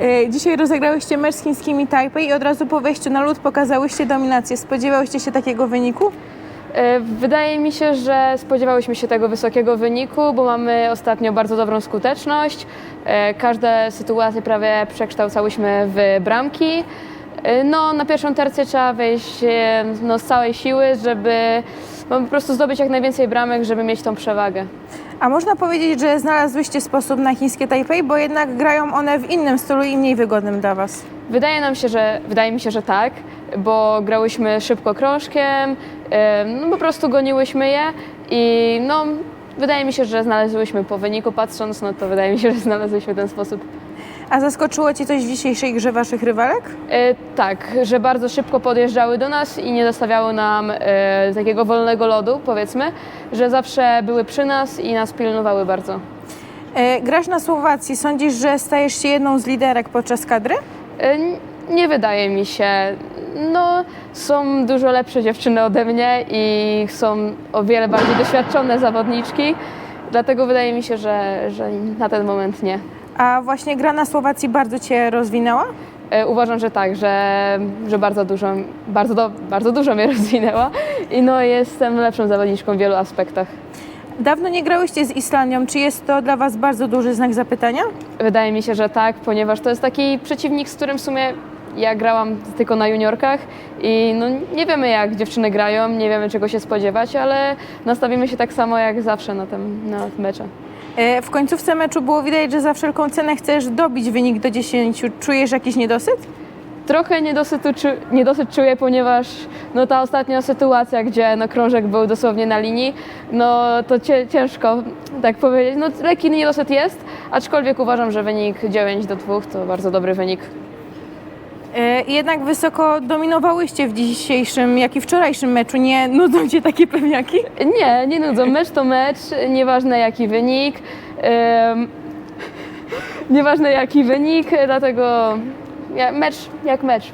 E, Dzisiaj rozegrałyście mecz z chińskimi Taipei i od razu po wejściu na lód pokazałyście dominację. Spodziewałyście się takiego wyniku? E, Wydaje mi się, że spodziewałyśmy się tego wysokiego wyniku, bo mamy ostatnio bardzo dobrą skuteczność. E, Każde sytuacje prawie przekształcałyśmy w bramki. No, na pierwszą tercję trzeba wejść no, z całej siły, żeby no, po prostu zdobyć jak najwięcej bramek, żeby mieć tą przewagę. A można powiedzieć, że znalazłyście sposób na chińskie Taipei, bo jednak grają one w innym stylu i mniej wygodnym dla Was. Wydaje nam się, że wydaje mi się, że tak, bo grałyśmy szybko krążkiem, no po prostu goniłyśmy je i no wydaje mi się, że znalazłyśmy po wyniku patrząc, no to wydaje mi się, że znalazłyśmy ten sposób. A zaskoczyło Ci coś w dzisiejszej grze Waszych rywalek? E, tak, że bardzo szybko podjeżdżały do nas i nie zostawiały nam e, takiego wolnego lodu, powiedzmy, że zawsze były przy nas i nas pilnowały bardzo. E, Grasz na Słowacji. Sądzisz, że stajesz się jedną z liderek podczas kadry? E, n- Nie wydaje mi się. No, są dużo lepsze dziewczyny ode mnie i są o wiele bardziej doświadczone zawodniczki, dlatego wydaje mi się, że, że na ten moment nie. A właśnie gra na Słowacji bardzo Cię rozwinęła? E, Uważam, że tak, że, że bardzo, dużo, bardzo, do, bardzo dużo mnie rozwinęła i no, jestem lepszą zawodniczką w wielu aspektach. Dawno nie grałyście z Islandią. Czy jest to dla Was bardzo duży znak zapytania? Wydaje mi się, że tak, ponieważ to jest taki przeciwnik, z którym w sumie ja grałam tylko na juniorkach i no, nie wiemy jak dziewczyny grają, nie wiemy czego się spodziewać, ale nastawimy się tak samo jak zawsze na tym na mecze. E, W końcówce meczu było widać, że za wszelką cenę chcesz dobić wynik do 10. Czujesz jakiś niedosyt? Trochę niedosyt, czu- niedosyt czuję, ponieważ no, ta ostatnia sytuacja, gdzie no, krążek był dosłownie na linii, no to ciężko tak powiedzieć. No, lekki niedosyt jest, aczkolwiek uważam, że wynik 9 do 2 to bardzo dobry wynik. E, Jednak wysoko dominowałyście w dzisiejszym, jak i wczorajszym meczu. Nie nudzą Cię takie pewniaki? Nie, nie nudzą. Mecz to mecz, nieważne jaki wynik. Ym, nieważne jaki wynik, dlatego mecz jak mecz.